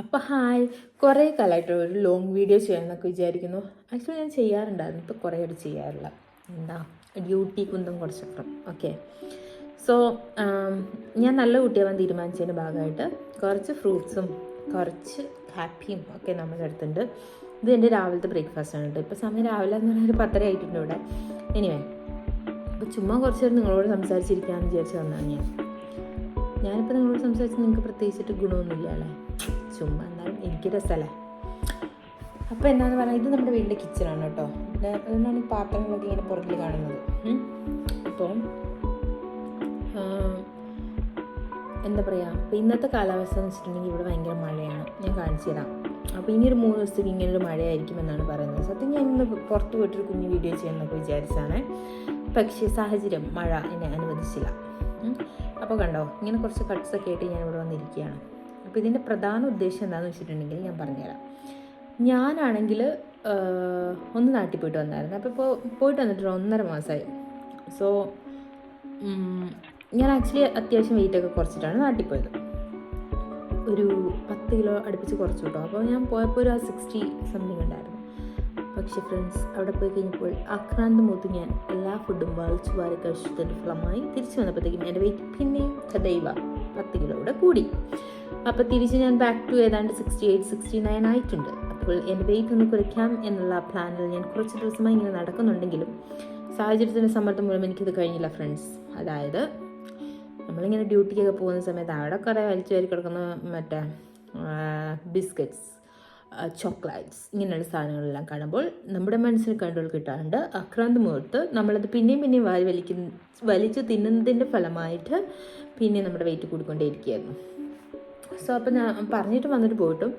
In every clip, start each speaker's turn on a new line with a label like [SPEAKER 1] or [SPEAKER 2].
[SPEAKER 1] അപ്പോൾ ഹായ്. കുറേ കാലമായിട്ട് ഒരു ലോങ് വീഡിയോ ചെയ്യണമെന്നൊക്കെ വിചാരിക്കുന്നു. ആക്ച്വലി ഞാൻ ചെയ്യാറുണ്ടായിരുന്നു. ഇപ്പോൾ കുറേ ആയിട്ട് ചെയ്യാറില്ല. എന്താ? ഡ്യൂട്ടി കുന്തം കുറച്ചപ്പുറം ഓക്കെ സോ ഞാൻ നല്ല കുട്ടിയാവാൻ തീരുമാനിച്ചതിന്റെ ഭാഗമായിട്ട് കുറച്ച് ഫ്രൂട്ട്സും കുറച്ച് ഹാപ്പിയും ഒക്കെ നമ്മുടെ അടുത്തുണ്ട്. ഇത് എന്റെ രാവിലത്തെ ബ്രേക്ക്ഫാസ്റ്റ് ആണ് കേട്ടോ. ഇപ്പോൾ സമയം രാവിലെ എന്ന് പറഞ്ഞാൽ ഒരു പത്തര ആയിട്ടുണ്ട് ഇവിടെ. എനിവേ അപ്പോൾ ചുമ്മാ കുറച്ച് നേരം നിങ്ങളോട് സംസാരിച്ചിരിക്കാമെന്ന് വിചാരിച്ച് വന്നതാണ് ഞാൻ. ഞാനിപ്പോൾ നിങ്ങളോട് സംസാരിച്ച് നിങ്ങൾക്ക് പ്രത്യേകിച്ചിട്ട് ഗുണമൊന്നുമില്ല അല്ലേ? ചുമ്മാ. എന്നാലും എനിക്ക് രസമല്ലേ അപ്പോൾ എന്താണെന്ന് പറഞ്ഞാൽ ഇത് നമ്മുടെ വീടിന്റെ കിച്ചണാണ് കേട്ടോ. അതുകൊണ്ടാണ് ഈ പാത്രങ്ങളൊക്കെ ഇങ്ങനെ പുറത്തിൽ കാണുന്നത്. അപ്പോൾ എന്താ പറയുക അപ്പോൾ ഇന്നത്തെ കാലാവസ്ഥ എന്ന് വെച്ചിട്ടുണ്ടെങ്കിൽ ഇവിടെ ഭയങ്കര മഴയാണ്. ഞാൻ കാണിച്ചു തരാം. അപ്പോൾ ഇനി ഒരു മൂന്ന് ദിവസത്തേക്ക് ഇങ്ങനെ ഒരു മഴയായിരിക്കും എന്നാണ് പറയുന്നത്. സത്യം ഞാൻ ഇന്ന് പുറത്ത് പോയിട്ടൊരു കുഞ്ഞു വീഡിയോ ചെയ്യാമെന്നൊക്കെ വിചാരിച്ചാണ് പക്ഷേ സാഹചര്യം മഴ എന്നെ അനുവദിച്ചില്ല. അപ്പോൾ കണ്ടോ ഇങ്ങനെ കുറച്ച് കട്ട്സൊക്കെ ആയിട്ട് ഞാൻ ഇവിടെ വന്നിരിക്കുകയാണ്. അപ്പോൾ ഇതിന്റെ പ്രധാന ഉദ്ദേശം എന്താണെന്ന് വെച്ചിട്ടുണ്ടെങ്കിൽ ഞാൻ പറഞ്ഞുതരാം. ഞാനാണെങ്കിൽ ഒന്ന് നാട്ടിൽ പോയിട്ട് വന്നായിരുന്നു. അപ്പോൾ ഇപ്പോൾ പോയിട്ട് വന്നിട്ട് ഒന്നര മാസമായി സോ ഞാൻ ആക്ച്വലി അത്യാവശ്യം വെയിറ്റൊക്കെ കുറച്ചിട്ടാണ് നാട്ടിൽ പോയത്. ഒരു പത്ത് കിലോ അടുപ്പിച്ച് കുറച്ചു കേട്ടോ. അപ്പോൾ ഞാൻ പോയപ്പോൾ ഒരു സിക്സ്റ്റി സംതിങ് ഉണ്ടായിരുന്നു. പക്ഷേ ഫ്രണ്ട്സ് അവിടെ പോയി കഴിഞ്ഞപ്പോൾ ആക്രാന്തം ഒത്തു ഞാൻ എല്ലാ ഫുഡും വലിച്ചു വാരി കഴിച്ചതിന്റെ ഫലമായി തിരിച്ചു വന്നപ്പോഴത്തേക്കും എന്റെ വെയിറ്റ് പിന്നെയും സദൈവ പത്ത് കിലോ കൂടെ കൂടി. അപ്പോൾ തിരിച്ച് ഞാൻ ബാക്ക് ടു ഏതാണ്ട് സിക്സ്റ്റി എയ്റ്റ് സിക്സ്റ്റി നയൻ ആയിട്ടുണ്ട്. അപ്പോൾ എന്റെ വെയിറ്റ് ഒന്ന് കുറയ്ക്കാം എന്നുള്ള പ്ലാനിൽ ഞാൻ കുറച്ച് ദിവസമായി ഇങ്ങനെ നടക്കുന്നുണ്ടെങ്കിലും സാഹചര്യത്തിന്റെ സമ്മർദ്ദം മൂലം എനിക്കിത് കഴിഞ്ഞില്ല ഫ്രണ്ട്സ് അതായത് നമ്മളിങ്ങനെ ഡ്യൂട്ടിക്കൊക്കെ പോകുന്ന സമയത്ത് അവിടെ കുറേ വലിച്ചു വാരി കിടക്കുന്ന മറ്റേ ബിസ്ക്കറ്റ്സ് ചോക്ലേറ്റ്സ് ഇങ്ങനെയുള്ള സാധനങ്ങളെല്ലാം കാണുമ്പോൾ നമ്മുടെ മനസ്സിന് കൺട്രോൾ കിട്ടാണ്ട് അക്രാന്ത് മുഹൂർത്ത് നമ്മളത് പിന്നെയും പിന്നെയും വാരി വലിക്കുന്ന വലിച്ചു തിന്നുന്നതിന്റെ ഫലമായിട്ട് പിന്നെ നമ്മുടെ വെയിറ്റ് കൂടിക്കൊണ്ടേയിരിക്കുകയായിരുന്നു. സോ അപ്പോൾ ഞാൻ പറഞ്ഞിട്ട് വന്നിട്ട് പോയിട്ടും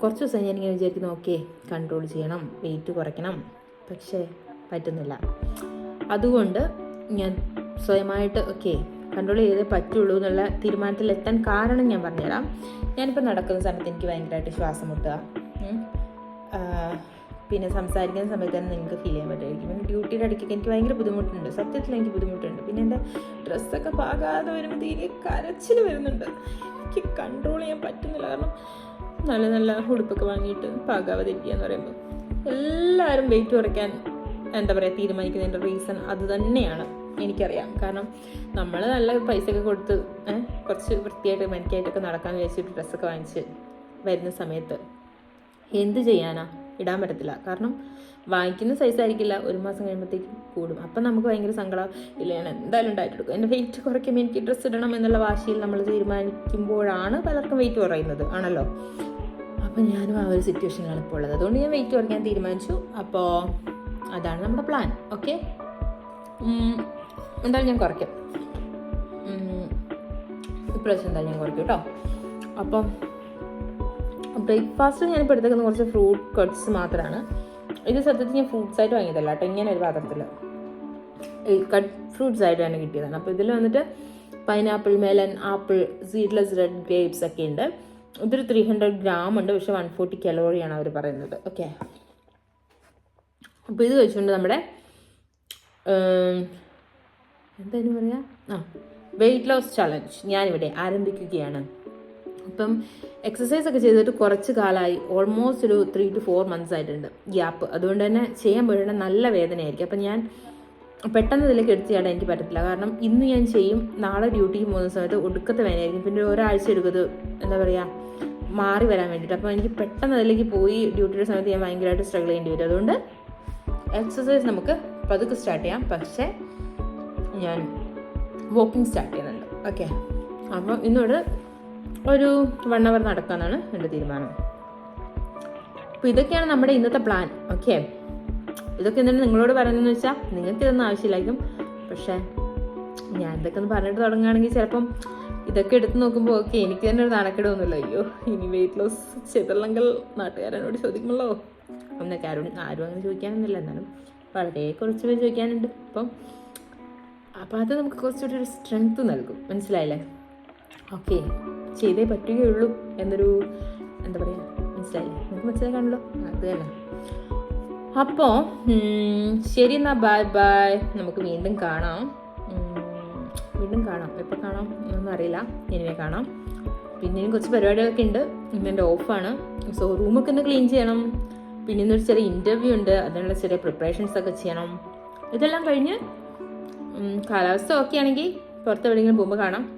[SPEAKER 1] കുറച്ച് ദിവസം ഞാനിങ്ങനെ വിചാരിക്കുന്നു ഓക്കെ കൺട്രോൾ ചെയ്യണം വെയിറ്റ് കുറയ്ക്കണം. പക്ഷേ പറ്റുന്നില്ല. അതുകൊണ്ട് ഞാൻ സ്വയമായിട്ട് ഓക്കെ കൺട്രോൾ ചെയ്തേ പറ്റുള്ളൂ എന്നുള്ള തീരുമാനത്തിൽ എത്താൻ കാരണം ഞാൻ പറഞ്ഞുതരാം. ഞാനിപ്പോൾ നടക്കുന്ന സമയത്ത് എനിക്ക് ഭയങ്കരമായിട്ട് ശ്വാസം മുട്ടുക പിന്നെ സംസാരിക്കുന്ന സമയത്ത് തന്നെ നിങ്ങൾക്ക് ഫീൽ ചെയ്യാൻ പറ്റുമായിരിക്കും. പിന്നെ ഡ്യൂട്ടിയുടെ ഇടയ്ക്കൊക്കെ എനിക്ക് ഭയങ്കര ബുദ്ധിമുട്ടുണ്ട്. സത്യത്തിൽ എനിക്ക് ബുദ്ധിമുട്ടുണ്ട്. പിന്നെ എന്റെ ഡ്രസ്സൊക്കെ പാകാതെ വരുമ്പോൾ തീരെ കരച്ചിൽ വരുന്നുണ്ട്. എനിക്ക് കൺട്രോൾ ചെയ്യാൻ പറ്റുന്നില്ല. കാരണം നല്ല നല്ല ഉടുപ്പൊക്കെ വാങ്ങിയിട്ട് പാകാവതിരിക്കുക എന്ന് പറയുമ്പോൾ എല്ലാവരും വെയിറ്റ് കുറയ്ക്കാൻ എന്താ പറയുക തീരുമാനിക്കുന്നതിന്റെ റീസൺ അത് തന്നെയാണ് എനിക്കറിയാം. കാരണം നമ്മൾ നല്ല പൈസയൊക്കെ കൊടുത്ത് കുറച്ച് വൃത്തിയായിട്ട് മെനക്കായിട്ടൊക്കെ നടക്കാൻ വിചാരിച്ചിട്ട് ഡ്രസ്സൊക്കെ വാങ്ങിച്ച് വരുന്ന സമയത്ത് എന്ത് ചെയ്യാനാ? ഇടാൻ പറ്റത്തില്ല. കാരണം വാങ്ങിക്കുന്ന സൈസ് ആയിരിക്കില്ല. ഒരു മാസം കഴിയുമ്പോഴത്തേക്കും കൂടും. അപ്പം നമുക്ക് ഭയങ്കര സങ്കടം. ഇല്ല ഞാൻ എന്തായാലും എടുക്കും എന്റെ വെയിറ്റ് കുറയ്ക്കുമ്പോൾ എനിക്ക് ഡ്രസ്സ് ഇടണം എന്നുള്ള വാശിയിൽ നമ്മൾ തീരുമാനിക്കുമ്പോഴാണ് പലർക്കും വെയിറ്റ് കുറയുന്നത്. ആണല്ലോ? അപ്പം ഞാനും ആ ഒരു സിറ്റുവേഷനിലാണ് ഇപ്പോൾ ഉള്ളത്. അതുകൊണ്ട് ഞാൻ വെയിറ്റ് കുറയ്ക്കാൻ തീരുമാനിച്ചു. അപ്പോൾ അതാണ് നമ്മുടെ പ്ലാൻ ഓക്കെ എന്തായാലും ഞാൻ കുറയ്ക്കും. ഇപ്രാവശ്യം എന്തായാലും ഞാൻ കുറയ്ക്കും കേട്ടോ. അപ്പം ബ്രേക്ക്ഫാസ്റ്റ് ഞാനിപ്പോൾ എടുത്തേക്കുന്ന കുറച്ച് ഫ്രൂട്ട് കട്ട്സ് മാത്രമാണ് ഇത് സത്യത്തിൽ ഞാൻ ഫ്രൂട്ട്സ് ആയിട്ട് വാങ്ങിയതല്ല കേട്ടോ. ഇങ്ങനെ ഒരു പാത്രത്തിൽ ഈ കട്ട് ഫ്രൂട്ട്സ് ആയിട്ടാണ് കിട്ടിയതാണ്. അപ്പോൾ ഇതിൽ വന്നിട്ട് pineapple melon apple seedless red grapes ഒക്കെ ഉണ്ട്. ഇതൊരു ത്രീ ഹൺഡ്രഡ് ഗ്രാം ഉണ്ട്. പക്ഷേ വൺ ഫോർട്ടി കലോറിയാണ് അവർ പറയുന്നത്. ഓക്കെ അപ്പോൾ ഇത് വെച്ചുകൊണ്ട് നമ്മുടെ എന്തായാലും പറയാ? ആ വെയിറ്റ് ലോസ് ചലഞ്ച് ഞാനിവിടെ ആരംഭിക്കുകയാണ്. അപ്പം എക്സസൈസ് ഒക്കെ ചെയ്തിട്ട് കുറച്ച് കാലമായി ഓൾമോസ്റ്റ് ഒരു ത്രീ ടു ഫോർ മന്ത്സ് ആയിട്ടുണ്ട്. ഗ്യാപ്പ് അതുകൊണ്ട് തന്നെ ചെയ്യാൻ പോയിട്ട് നല്ല വേദനയായിരിക്കും. അപ്പം ഞാൻ പെട്ടെന്ന് ഇതിലേക്ക് എടുത്ത് ചെയ്യാൻ എനിക്ക് പറ്റത്തില്ല. കാരണം ഇന്ന് ഞാൻ ചെയ്യും നാളെ ഡ്യൂട്ടിക്ക് പോകുന്ന സമയത്ത് ഒടുക്കത്തെ വേദനയായിരിക്കും. പിന്നെ ഒരാഴ്ച എടുക്കത് എന്താ പറയുക മാറി വരാൻ വേണ്ടിയിട്ട്. അപ്പോൾ എനിക്ക് പെട്ടെന്ന് അതിലേക്ക് പോയി ഡ്യൂട്ടിയുടെ സമയത്ത് ഞാൻ ഭയങ്കരമായിട്ട് സ്ട്രഗിൾ ചെയ്യേണ്ടി വരും. അതുകൊണ്ട് എക്സസൈസ് നമുക്ക് പതുക്കെ സ്റ്റാർട്ട് ചെയ്യാം. പക്ഷേ ഞാൻ വോക്കിംഗ് സ്റ്റാർട്ട് ചെയ്യുന്നുണ്ട്. ഓക്കെ അപ്പം ഇന്നോട് ഒരു വൺ അവർ നടക്കാമെന്നാണ് എന്റെ തീരുമാനം. അപ്പോൾ ഇതൊക്കെയാണ് നമ്മുടെ ഇന്നത്തെ പ്ലാൻ ഓക്കെ ഇതൊക്കെ എന്താണ് നിങ്ങളോട് പറയുന്നതെന്ന് വെച്ചാൽ നിങ്ങൾക്ക് ഇതൊന്നും ആവശ്യമില്ലായിരിക്കും. പക്ഷേ ഞാൻ ഇതൊക്കെ ഒന്ന് പറഞ്ഞിട്ട് തുടങ്ങുകയാണെങ്കിൽ ചിലപ്പം ഇതൊക്കെ എടുത്ത് നോക്കുമ്പോൾ ഓക്കെ എനിക്ക് തന്നെ ഒരു നാണക്കേടൊന്നുമില്ല അയ്യോ ഇനി വെയിറ്റ് ലോസ് ചെയ്തില്ലെങ്കിൽ നാട്ടുകാരനോട് ചോദിക്കുമല്ലോ എന്നൊക്കെ ആരും ആരും അങ്ങനെ ചോദിക്കാനൊന്നുമില്ല. എന്നാലും വളരെ കുറച്ച് പേര് ചോദിക്കാനുണ്ട്. അപ്പം അപ്പോൾ അത് നമുക്ക് കുറച്ചുകൂടി ഒരു സ്ട്രെങ്ത് നൽകും. മനസ്സിലായില്ലേ? ഓക്കെ ചെയ്തേ പറ്റുകയുള്ളൂ എന്നൊരു എന്താ പറയുക മനസ്സിലായില്ലേ? നിങ്ങൾക്ക് മനസ്സിലായി കാണല്ലോ അത് തന്നെ അപ്പോൾ ശരി എന്നാൽ ബൈ ബൈ നമുക്ക് വീണ്ടും കാണാം. വീണ്ടും കാണാം. എപ്പോൾ കാണാം എന്നൊന്നും അറിയില്ല. ഇനിമേ കാണാം. പിന്നെയും കുറച്ച് പരിപാടികളൊക്കെ ഉണ്ട്. ഇന്ന് എന്റെ ഓഫാണ്. സോ റൂമൊക്കെ ഒന്ന് ക്ലീൻ ചെയ്യണം. പിന്നെ ഇന്നൊരു ചെറിയ ഇന്റർവ്യൂ ഉണ്ട്. അതിനുള്ള ചെറിയ പ്രിപ്പറേഷൻസ് ഒക്കെ ചെയ്യണം. ഇതെല്ലാം കഴിഞ്ഞ് കാലാവസ്ഥ ഓക്കെ ആണെങ്കിൽ പുറത്ത് എവിടെയെങ്കിലും പോകുമ്പോൾ കാണാം.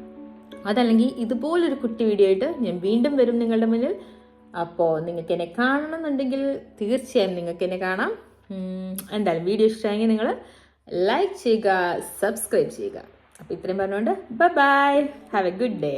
[SPEAKER 1] അതല്ലെങ്കിൽ ഇതുപോലൊരു കുട്ടി വീഡിയോ ആയിട്ട് ഞാൻ വീണ്ടും വരും നിങ്ങളുടെ മുന്നിൽ. അപ്പോൾ നിങ്ങൾക്ക് എന്നെ കാണണമെന്നുണ്ടെങ്കിൽ തീർച്ചയായും നിങ്ങൾക്ക് എന്നെ കാണാം. എന്തായാലും വീഡിയോ ഇഷ്ടമായെങ്കിൽ നിങ്ങൾ ലൈക്ക് ചെയ്യുക സബ്സ്ക്രൈബ് ചെയ്യുക. അപ്പോൾ ഇത്രയും പറഞ്ഞുകൊണ്ട് bye bye have a good day